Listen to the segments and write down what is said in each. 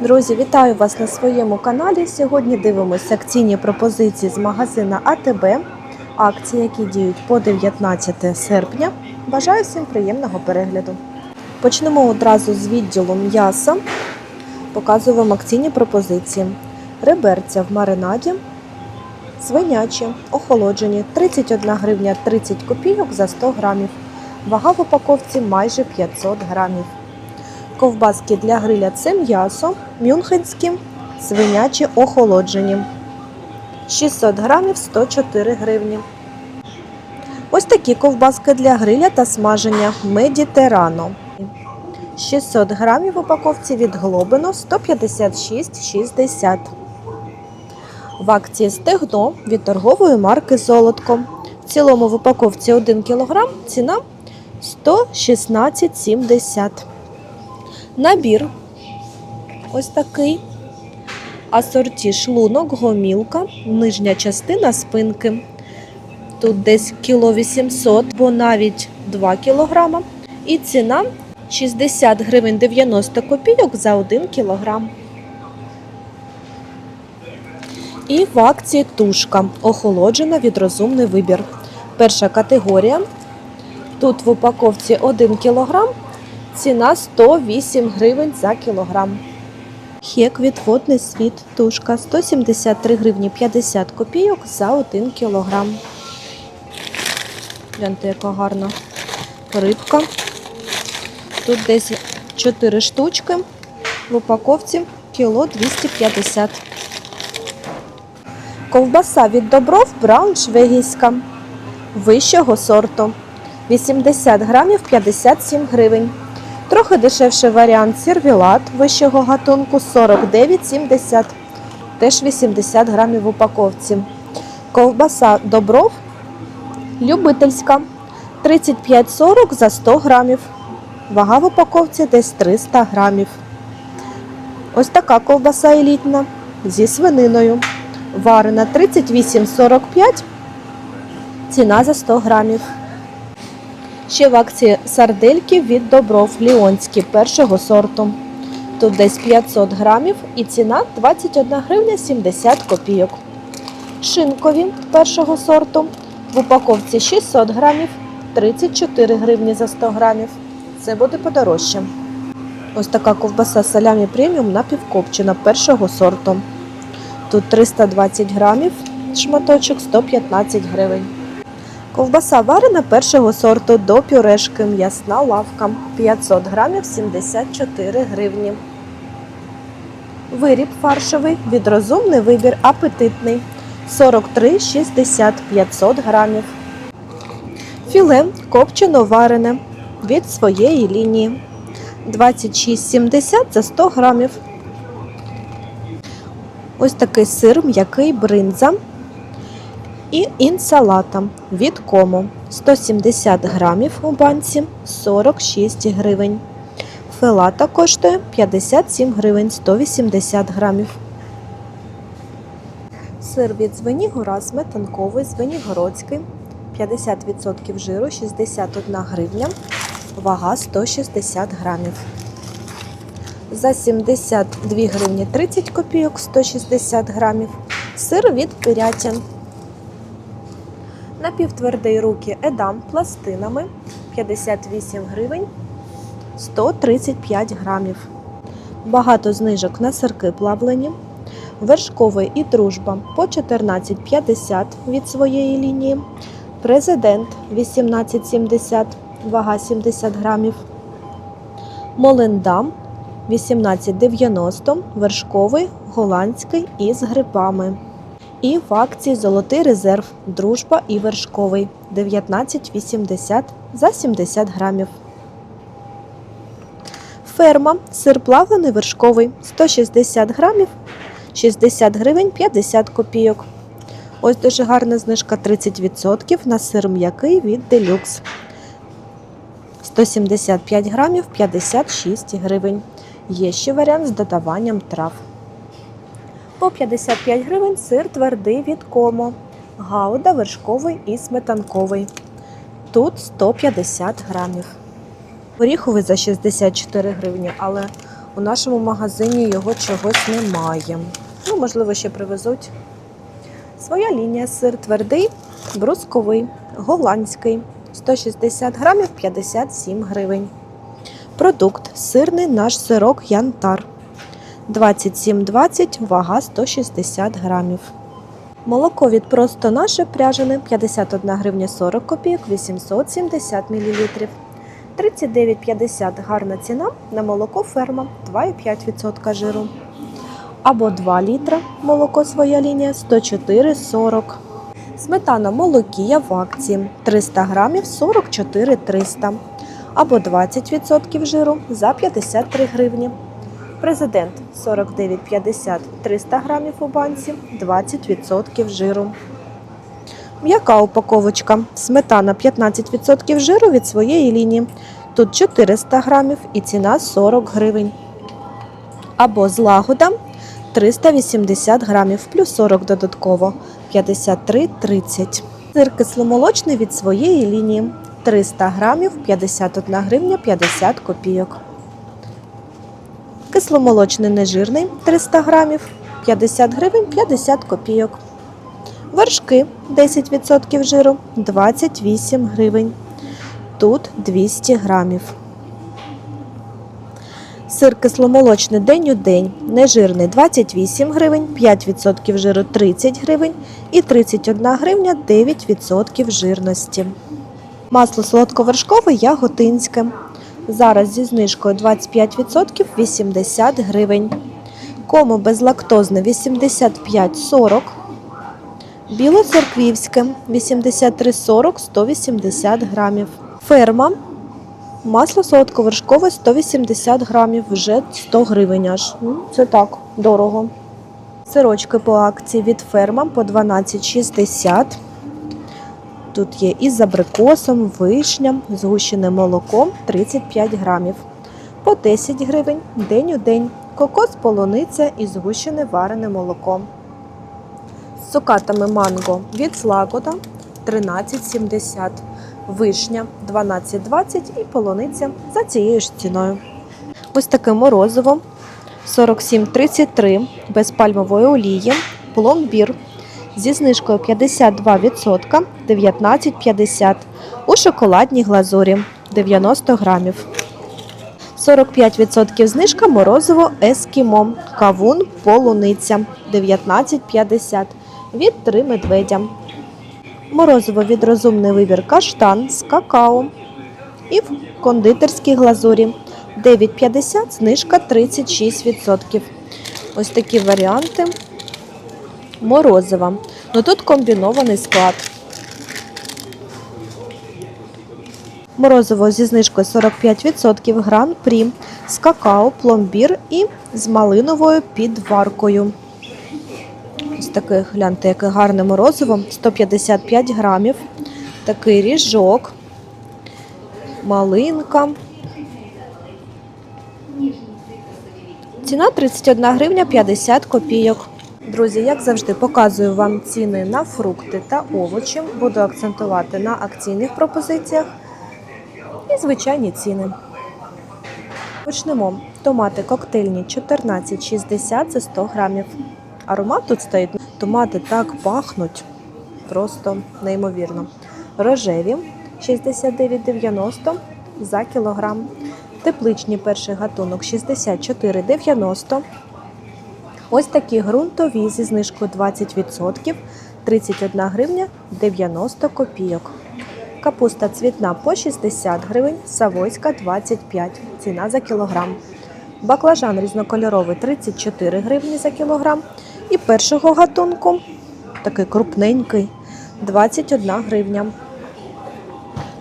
Друзі, вітаю вас на своєму каналі. Сьогодні дивимося акційні пропозиції з магазина АТБ. Акції, які діють по 19 серпня. Бажаю всім приємного перегляду. Почнемо одразу з відділу м'яса. Показую вам акційні пропозиції. Реберця в маринаді, свинячі, охолоджені 31 гривня 30 копійок за 100 грамів. Вага в упаковці майже 500 грамів. Ковбаски для гриля це м'ясо, мюнхенські, свинячі охолоджені. 600 грамів 104 гривні. Ось такі ковбаски для гриля та смаження Медітерано. 600 грамів в упаковці від Глобино 156,60. В акції стегно від торгової марки Золотко. В цілому в упаковці 1 кг ціна 116,70. Набір ось такий. Асорті шлунок, гомілка, нижня частина спинки. Тут десь кіло 800, бо навіть 2 кілограма. І ціна 60 гривень 90 копійок за 1 кілограм. І в акції тушка охолоджена від розумний вибір. Перша категорія. Тут в упаковці 1 кілограм. Ціна 108 гривень за кілограм. Хек від водний світ тушка 173 гривні 50 копійок за 1 кілограм. Гляньте, яка гарна рибка. Тут десь 4 штучки. В упаковці кіло 250. Ковбаса від добров брауншвегійська вищого сорту. 80 грамів 57 гривень. Трохи дешевший варіант сервілат вищого гатунку 49,70, теж 80 грамів в упаковці. Ковбаса добров любительська 35,40 за 100 грамів. Вага в упаковці десь 300 грамів. Ось така ковбаса елітна зі свининою. Варена 38,45, ціна за 100 грамів. Ще в акції сардельки від Добров Ліонські першого сорту. Тут десь 500 грамів і ціна 21 гривня 70 копійок. Шинкові першого сорту в упаковці 600 грамів 34 гривні за 100 грамів. Це буде подорожче. Ось така ковбаса салямі преміум напівкопчена першого сорту. Тут 320 грамів, шматочок 115 гривень. Ковбаса варена першого сорту до пюрешки м'ясна лавка 500 грамів 74 гривні. Виріб фаршовий від розумний вибір апетитний 43,60 500 грамів. Філе копчено варене від своєї лінії 26,70 за 100 грамів. Ось такий сир м'який бринза і інсалата від кому 170 грамів у банці 46 гривень. Фелата коштує 57 гривень 180 грамів. Сир від Звенігора сметанковий, Звенігородський 50% жиру 61 гривня, вага 160 грамів. За 72 гривні 30 копійок 160 грамів. Сир від Пирятин. Напівтвердий руки Едам пластинами 58 гривень 135 грамів. Багато знижок на сирки плавлені. Вершковий і дружба по 14,50 від своєї лінії. Президент 18,70, вага 70 грамів. Молендам 18,90, вершковий, голландський із грибами. І в акції Золотий резерв Дружба і вершковий 19,80 за 70 грамів. Ферма сир плавлений вершковий 160 грамів 60 гривень 50 копійок. Ось дуже гарна знижка 30% на сир м'який від делюкс. 175 грамів 56 гривень. Є ще варіант з додаванням трав. По 55 гривень сир твердий від комо. Гауда вершковий і сметанковий. Тут 150 грамів. Горіховий за 64 гривні, але У нашому магазині його чогось немає. Ну, можливо, ще привезуть. Своя лінія сир твердий, брусковий, голландський. 160 грамів 57 гривень. Продукт сирний наш сирок Янтар. 27,20, вага 160 грамів. Молоко від просто наше пряжене 51 гривня 40 копійок 870 мл. 39,50 гарна ціна на молоко ферма 2,5% жиру. Або 2 літра молоко своя лінія 104,40. Сметана молокія в акції 300 грамів 44 300 або 20% жиру за 53 гривні. Президент 49,50 300 грамів у банці 20% жиру. М'яка упаковочка. Сметана 15% жиру від своєї лінії. Тут 400 грамів і ціна 40 гривень. Або злагода 380 грамів плюс 40 додатково 53,30. Сир кисломолочний від своєї лінії 300 грамів 51 гривня 50 копійок. Кисломолочний нежирний 300 грамів 50 гривень 50 копійок. Вершки 10% жиру 28 гривень. Тут 200 грамів. Сир кисломолочний день у день, нежирний 28 гривень, 5% жиру 30 гривень і 31 гривня 9% жирності. Масло солодковершкове яготинське. Зараз зі знижкою 25% 80 гривень. Кому безлактозне 85,40. Білоцерквівське 83,40 180 грамів. Ферма. Масло солодковершкове 180 грамів, вже 100 гривень аж. Ну, Це так, дорого. Сирочки по акції від ферма по 12,60. Тут є із абрикосом, вишня, згущене молоко 35 грамів. По 10 гривень день у день. Кокос, полуниця і згущене варене молоко. З цукатами манго від злагода 13,70. Вишня 12,20 і полуниця за цією ж ціною. Ось таке морозиво 47,33 без пальмової олії. Пломбір зі знижкою 52% 19,50 у шоколадній глазурі 90 грамів. 45% знижка морозиво ескімо. Кавун полуниця 19,50 від 3 медведя. Морозиво від розумний вибір каштан з какао. І в кондитерській глазурі 9,50 знижка 36%. Ось такі варіанти морозива. Ну тут комбінований склад. Морозиво зі знижкою 45% гран-прі з какао, пломбір і з малиновою підваркою. Ось таке, гляньте, яке гарне морозиво. 155 грамів. Такий ріжок, малинка. Ціна 31 гривня 50 копійок. Друзі, як завжди, показую вам ціни на фрукти та овочі. Буду акцентувати на акційних пропозиціях і звичайні ціни. Почнемо. Томати коктейльні 14,60 за 100 грамів. Аромат тут стоїть. Томати так пахнуть. Просто неймовірно. Рожеві 69,90 за кілограм. Тепличні перший гатунок 64,90. Ось такі ґрунтові зі знижкою 20%, 31 гривня 90 копійок. Капуста цвітна по 60 гривень, савойська 25 ціна за кілограм. Баклажан різнокольоровий 34 гривні за кілограм. І першого гатунку, такий крупненький, 21 гривня.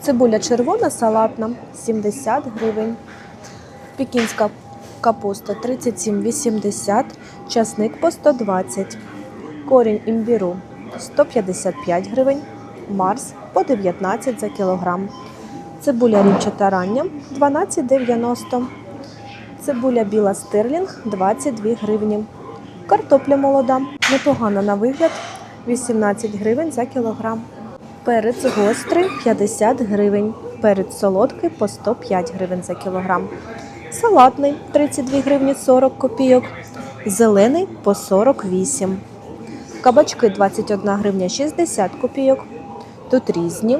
Цибуля червона салатна 70 гривень. Пекінська капуста 37,80, часник по 120, корінь імбіру 155 гривень, марс по 19 за кілограм. Цибуля рівчата рання 12,90. Цибуля біла стерлінг 22 гривні. Картопля молода, непогана на вигляд 18 гривень за кілограм. Перець гострий 50 гривень. Перець солодкий по 105 гривень за кілограм. Салатний 32 гривні 40 копійок, зелений по 48. Кабачки 21 гривня 60 копійок. Тут різні.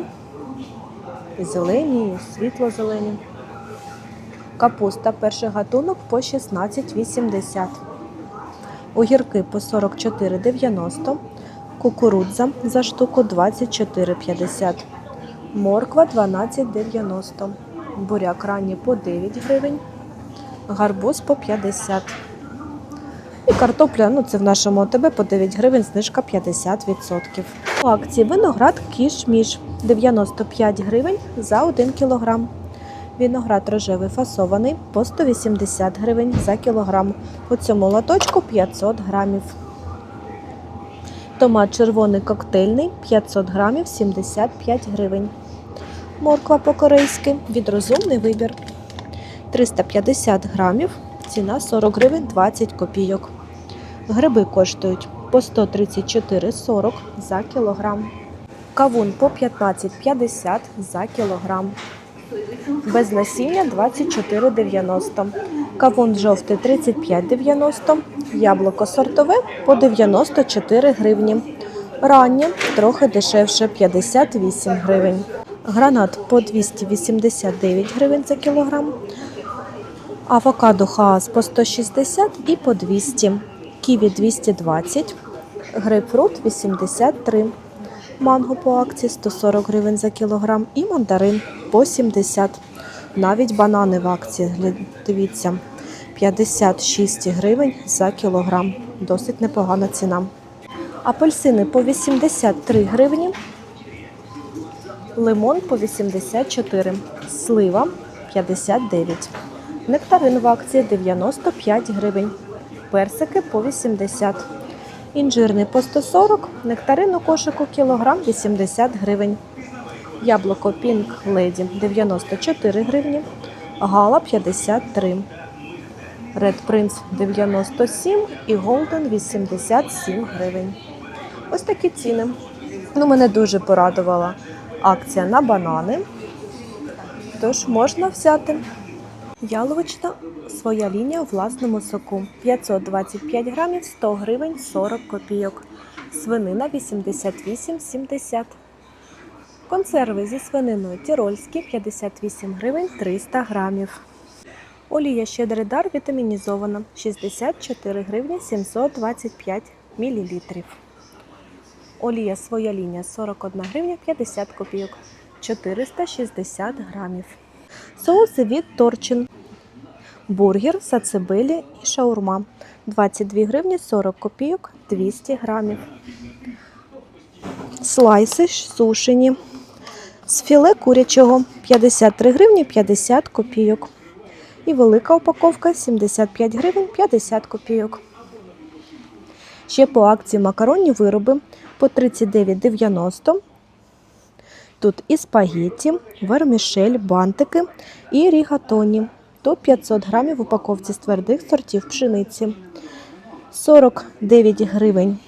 І зелені, і світло-зелені. Капуста перший гатунок по 16,80. Огірки по 44,90. Кукурудза за штуку 24,50. Морква 12,90. Буряк ранній по 9 гривень. Гарбуз по 50. І картопля, ну це в нашому ОТБ по 9 гривень, знижка 50%. У акції виноград кіш-міш 95 гривень за 1 кілограм. Виноград рожевий фасований по 180 гривень за кілограм. У цьому лоточку 500 грамів. Томат червоний коктейльний 500 грамів 75 гривень. Морква по-корейськи від розумний вибір. 350 грамів, ціна 40 гривень 20 копійок. Гриби коштують по 134,40 за кілограм. Кавун по 15,50 за кілограм. Без насіння 24,90. Кавун жовтий 35,90. Яблуко сортове по 94 гривні. Раннє трохи дешевше 58 гривень. Гранат по 289 гривень за кілограм. Авокадо хаас по 160 і по 200. Ківі 220. Грейпфрут 83. Манго по акції 140 гривень за кілограм і мандарин по 70. Навіть банани в акції, дивіться, 56 гривень за кілограм. Досить непогана ціна. Апельсини по 83 гривні. Лимон по 84. Слива 59. Нектарин в акції 95 гривень. Персики по 80. Інжирний по 140, нектарин у кошику кілограм 80 гривень. Яблуко Pink Lady 94 гривні, Гала 53. Red Prince 97 і Golden 87 гривень. Ось такі ціни. Ну, мене дуже порадувала акція на банани. Тож можна взяти. Яловична своя лінія у власному соку. 525 грамів 100 гривень 40 копійок. Свинина 88,70. Консерви зі свининою тірольські 58 гривень 300 грамів. Олія щедрий дар вітамінізована 64 гривні 725 мілілітрів. Олія своя лінія 41 гривня 50 копійок 460 грамів. Соуси від Торчин. Бургер, сацебелі і шаурма. 22 гривні 40 копійок 200 грамів. Слайси сушені. З філе курячого 53 гривні 50 копійок. І велика упаковка 75 гривень 50 копійок. Ще по акції макаронні вироби по 39,90. Тут і спагетті, вермішель, бантики і рігатоні. До 500 грамів в упаковці з твердих сортів пшениці. 49 гривень.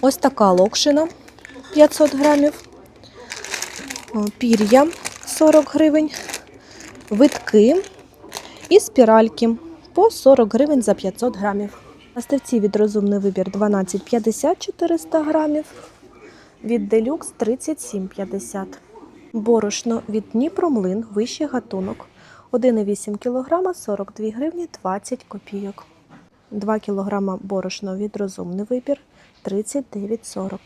Ось така локшина 500 грамів. Пір'я 40 гривень. Витки і спіральки по 40 гривень за 500 грамів. Настивці від розумний вибір 12,50 400 грамів. Від делюкс 37,50. Борошно від Дніпромлин, вищий гатунок. 1,8 кг 42 гривні 20 копійок. 2 кг борошно від розумний вибір 39,40.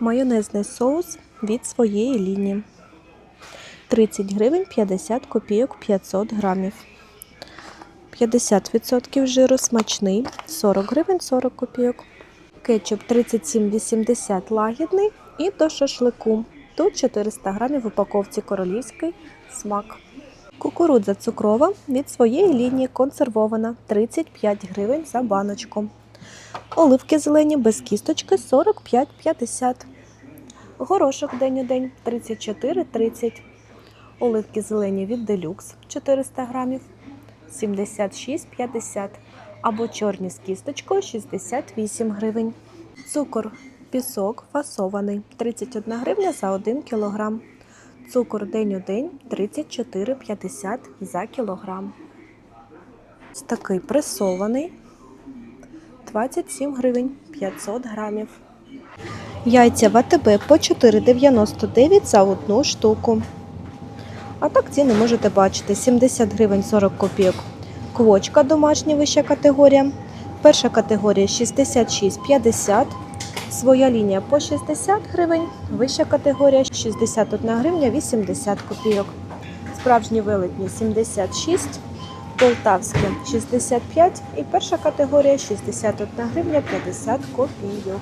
Майонезний соус від своєї лінії. 30 гривень 50 копійок 500 грамів. 50% жиру смачний 40 гривень 40 копійок. Кетчуп 37,80 лагідний і до шашлику. Тут 400 грамів в упаковці королівський смак. Кукурудза цукрова від своєї лінії консервована 35 гривень за баночку. Оливки зелені без кісточки 45,50. Горошок день у день 34,30. Оливки зелені від делюкс 400 грамів 76,50. Або чорні з кісточкою 68 гривень. Цукор пісок фасований 31 гривня за 1 кілограм. Цукор день у день 34,50 за кілограм. Такий пресований 27 гривень 500 грамів. Яйця в АТБ по 4,99 за одну штуку. А так ціни можете бачити: 70 гривень 40 копійок. Квочка домашня вища категорія. Перша категорія 66,50. Своя лінія по 60 гривень. Вища категорія 61 гривня 80 копійок. Справжні велетні 76, полтавські 65 і перша категорія 61 гривня 50 копійок.